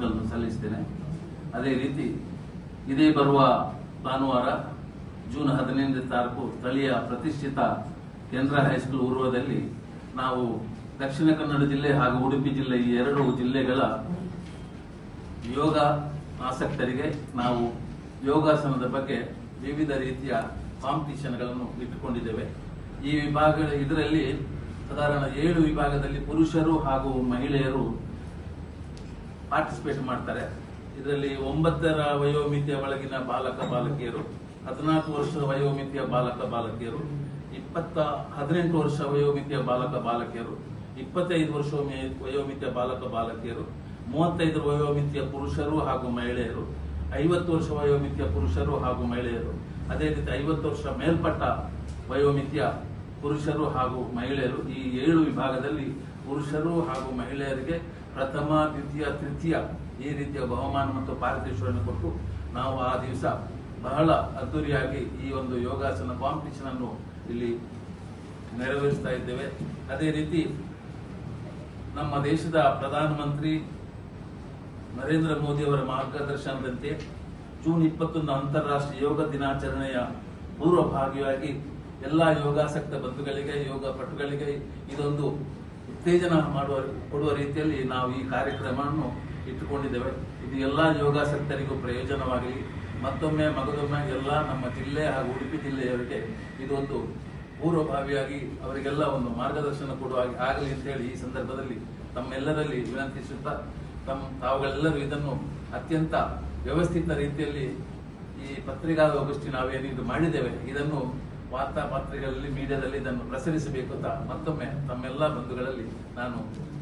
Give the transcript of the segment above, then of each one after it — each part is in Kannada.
ಧನ್ಯವಾದಗಳನ್ನು ಸಲ್ಲಿಸ್ತೇನೆ. ಅದೇ ರೀತಿ ಇದೇ ಬರುವ ಭಾನುವಾರ ಜೂನ್ ಹದಿನೈದನೇ ತಾರೀಕು ಸ್ಥಳೀಯ ಪ್ರತಿಷ್ಠಿತ ಕೇಂದ್ರ ಹೈಸ್ಕೂಲ್ ಉರ್ವದಲ್ಲಿ ನಾವು ದಕ್ಷಿಣ ಕನ್ನಡ ಜಿಲ್ಲೆ ಹಾಗೂ ಉಡುಪಿ ಜಿಲ್ಲೆ ಈ ಎರಡು ಜಿಲ್ಲೆಗಳ ಯೋಗ ಆಸಕ್ತರಿಗೆ ನಾವು ಯೋಗಾಸನದ ಬಗ್ಗೆ ವಿವಿಧ ರೀತಿಯ ಕಾಂಪಿಟಿಷನ್ಗಳನ್ನು ಇಟ್ಟುಕೊಂಡಿದ್ದೇವೆ. ಈ ವಿಭಾಗ ಇದರಲ್ಲಿ ಸಾಧಾರಣ ಏಳು ವಿಭಾಗದಲ್ಲಿ ಪುರುಷರು ಹಾಗೂ ಮಹಿಳೆಯರು ಪಾರ್ಟಿಸಿಪೇಟ್ ಮಾಡ್ತಾರೆ. ಇದರಲ್ಲಿ ಒಂಬತ್ತರ ವಯೋಮಿತಿಯ ಒಳಗಿನ ಬಾಲಕ ಬಾಲಕಿಯರು, ಹದಿನಾಲ್ಕು ವರ್ಷದ ವಯೋಮಿತಿಯ ಬಾಲಕ ಬಾಲಕಿಯರು, ಇಪ್ಪತ್ತ ಹದಿನೆಂಟು ವರ್ಷ ವಯೋಮಿತಿಯ ಬಾಲಕ ಬಾಲಕಿಯರು, ಇಪ್ಪತ್ತೈದು ವರ್ಷ ವಯೋ- ವಯೋಮಿತಿಯ ಬಾಲಕ ಬಾಲಕಿಯರು, ಮೂವತ್ತೈದು ವಯೋಮಿತಿಯ ಪುರುಷರು ಹಾಗೂ ಮಹಿಳೆಯರು, ಐವತ್ತು ವರ್ಷ ವಯೋಮಿತಿಯ ಪುರುಷರು ಹಾಗೂ ಮಹಿಳೆಯರು. ಅದೇ ರೀತಿ ಐವತ್ತು ವರ್ಷ ಮೇಲ್ಪಟ್ಟ ವಯೋಮಿತಿಯ ಪುರುಷರು ಹಾಗೂ ಮಹಿಳೆಯರು ಈ ಏಳು ವಿಭಾಗದಲ್ಲಿ ಪುರುಷರು ಹಾಗೂ ಮಹಿಳೆಯರಿಗೆ ಪ್ರಥಮ, ದ್ವಿತೀಯ, ತೃತೀಯ ಈ ರೀತಿಯ ಬಹುಮಾನ ಮತ್ತು ಪಾರಿತೋಷವನ್ನು ಕೊಟ್ಟು ನಾವು ಆ ದಿವಸ ಬಹಳ ಅದ್ದೂರಿಯಾಗಿ ಈ ಒಂದು ಯೋಗಾಸನ ಕಾಂಪಿಟೇಷನ್ ಅನ್ನು ಇಲ್ಲಿ ನೆರವೇರಿಸ್ತಾ ಇದ್ದೇವೆ. ಅದೇ ರೀತಿ ನಮ್ಮ ದೇಶದ ಪ್ರಧಾನಮಂತ್ರಿ ನರೇಂದ್ರ ಮೋದಿ ಅವರ ಮಾರ್ಗದರ್ಶನದಂತೆ ಜೂನ್ ಇಪ್ಪತ್ತೊಂದು ಅಂತಾರಾಷ್ಟ್ರೀಯ ಯೋಗ ದಿನಾಚರಣೆಯ ಪೂರ್ವಭಾಗಿಯಾಗಿ ಎಲ್ಲ ಯೋಗಾಸಕ್ತ ಬಂಧುಗಳಿಗೆ, ಯೋಗ ಪಟುಗಳಿಗೆ ಇದೊಂದು ಉತ್ತೇಜನ ಮಾಡುವ, ಕೊಡುವ ರೀತಿಯಲ್ಲಿ ನಾವು ಈ ಕಾರ್ಯಕ್ರಮವನ್ನು ಇಟ್ಟುಕೊಂಡಿದ್ದೇವೆ. ಇದು ಎಲ್ಲ ಯೋಗಾಸಕ್ತರಿಗೂ ಪ್ರಯೋಜನವಾಗಲಿ. ಮತ್ತೊಮ್ಮೆ ಮಗದೊಮ್ಮೆ ಎಲ್ಲ ನಮ್ಮ ಜಿಲ್ಲೆ ಹಾಗೂ ಉಡುಪಿ ಜಿಲ್ಲೆಯವರಿಗೆ ಇದೊಂದು ಪೂರ್ವಭಾವಿಯಾಗಿ ಅವರಿಗೆಲ್ಲ ಒಂದು ಮಾರ್ಗದರ್ಶನ ಕೊಡುವ ಆಗಲಿ ಅಂತ ಹೇಳಿ ಈ ಸಂದರ್ಭದಲ್ಲಿ ತಮ್ಮೆಲ್ಲರಲ್ಲಿ ವಿನಂತಿಸುತ್ತಾ ತಮ್ಮ ತಾವುಗಳೆಲ್ಲರೂ ಇದನ್ನು ಅತ್ಯಂತ ವ್ಯವಸ್ಥಿತ ರೀತಿಯಲ್ಲಿ ಈ ಪತ್ರಿಕಾಗೋಷ್ಠಿ ನಾವೇನು ಇದು ಮಾಡಿದ್ದೇವೆ, ಇದನ್ನು ವಾರ್ತಾ ಪತ್ರಿಕೆಗಳಲ್ಲಿ ಮೀಡಿಯಾದಲ್ಲಿ ಇದನ್ನು ಪ್ರಸರಿಸಬೇಕು ಅಂತ ಮತ್ತೊಮ್ಮೆ ತಮ್ಮೆಲ್ಲ ಬಂಧುಗಳಲ್ಲಿ ನಾನು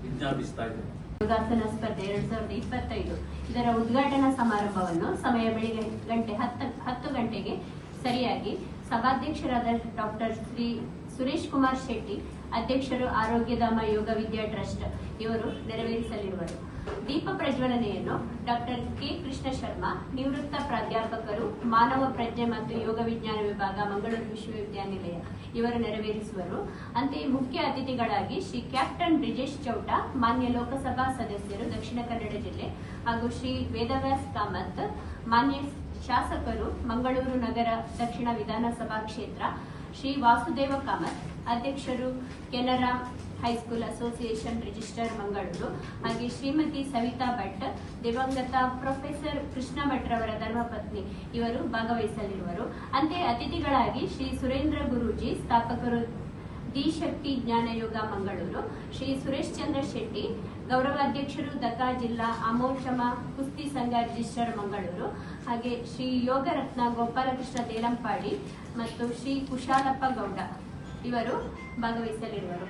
ವಿಜ್ಞಾಪಿಸ್ತಾ ಇದ್ದೇನೆ. ಯೋಗಾಸನ ಸ್ಪರ್ಧೆ ಎರಡ್ ಸಾವಿರದ ಇಪ್ಪತ್ತೈದು. ಇದರ ಉದ್ಘಾಟನಾ ಸಮಾರಂಭವನ್ನು ಸಮಯ ಬೆಳಿಗ್ಗೆ ಗಂಟೆ ಹತ್ತು ಹತ್ತು ಗಂಟೆಗೆ ಸರಿಯಾಗಿ ಸಭಾಧ್ಯಕ್ಷರಾದ ಡಾಕ್ಟರ್ ಶ್ರೀ ಸುರೇಶ್ ಕುಮಾರ್ ಶೆಟ್ಟಿ, ಅಧ್ಯಕ್ಷರು ಆರೋಗ್ಯಧಾಮ ಯೋಗ ವಿದ್ಯಾ ಟ್ರಸ್ಟ್, ಇವರು ನೆರವೇರಿಸಲಿರುವರು. ದೀಪ ಪ್ರಜ್ವಲನೆಯನ್ನು ಡಾಕ್ಟರ್ ಕೆ ಕೃಷ್ಣ ಶರ್ಮಾ, ನಿವೃತ್ತ ಪ್ರಾಧ್ಯಾಪಕರು ಮಾನವ ಪ್ರಜ್ಞೆ ಮತ್ತು ಯೋಗ ವಿಜ್ಞಾನ ವಿಭಾಗ, ಮಂಗಳೂರು ವಿಶ್ವವಿದ್ಯಾನಿಲಯ ಇವರು ನೆರವೇರಿಸುವರು. ಅಂತೆಯೇ ಮುಖ್ಯ ಅತಿಥಿಗಳಾಗಿ ಶ್ರೀ ಕ್ಯಾಪ್ಟನ್ ಬ್ರಿಜೇಶ್ ಚೌಟ, ಮಾನ್ಯ ಲೋಕಸಭಾ ಸದಸ್ಯರು ದಕ್ಷಿಣ ಕನ್ನಡ ಜಿಲ್ಲೆ ಹಾಗೂ ಶ್ರೀ ವೇದವ್ಯಾಸ್ ಕಾಮತ್, ಮಾನ್ಯ ಶಾಸಕರು ಮಂಗಳೂರು ನಗರ ದಕ್ಷಿಣ ವಿಧಾನಸಭಾ ಕ್ಷೇತ್ರ ಶ್ರೀ ವಾಸುದೇವ ಕಾಮತ್, ಅಧ್ಯಕ್ಷರು Canara high school association register Mangaluru, ಹಾಗೆ ಶ್ರೀಮತಿ ಸವಿತಾ ಭಟ್, ದಿವಂಗತ ಪ್ರೊಫೆಸರ್ ಕೃಷ್ಣ ಭಟ್ರವರ ಧರ್ಮಪತ್ನಿ ಇವರು ಭಾಗವಹಿಸಲಿರುವರು. ಅಂತೆ ಅತಿಥಿಗಳಾಗಿ ಶ್ರೀ ಸುರೇಂದ್ರ ಗುರೂಜಿ, ಸ್ಥಾಪಕರು ದಿ ಶಕ್ತಿ ಜ್ಞಾನ ಯೋಗ ಮಂಗಳೂರು, ಶ್ರೀ ಸುರೇಶ್ ಚಂದ್ರ ಶೆಟ್ಟಿ, ಗೌರವಾಧ್ಯಕ್ಷರು ದತ್ತಾ ಜಿಲ್ಲಾ ಅಮೋಷಮ ಕುಸ್ತಿ ಸಂಘ ರಿಜಿಸ್ಟರ್ ಮಂಗಳೂರು, ಹಾಗೆ ಶ್ರೀ ಯೋಗರತ್ನ ಗೋಪಾಲಕೃಷ್ಣ ದೇಲಂಪಾಡಿ ಮತ್ತು ಶ್ರೀ ಕುಶಾಲಪ್ಪ ಗೌಡ ಇವರು ಭಾಗವಹಿಸಲಿರುವರು.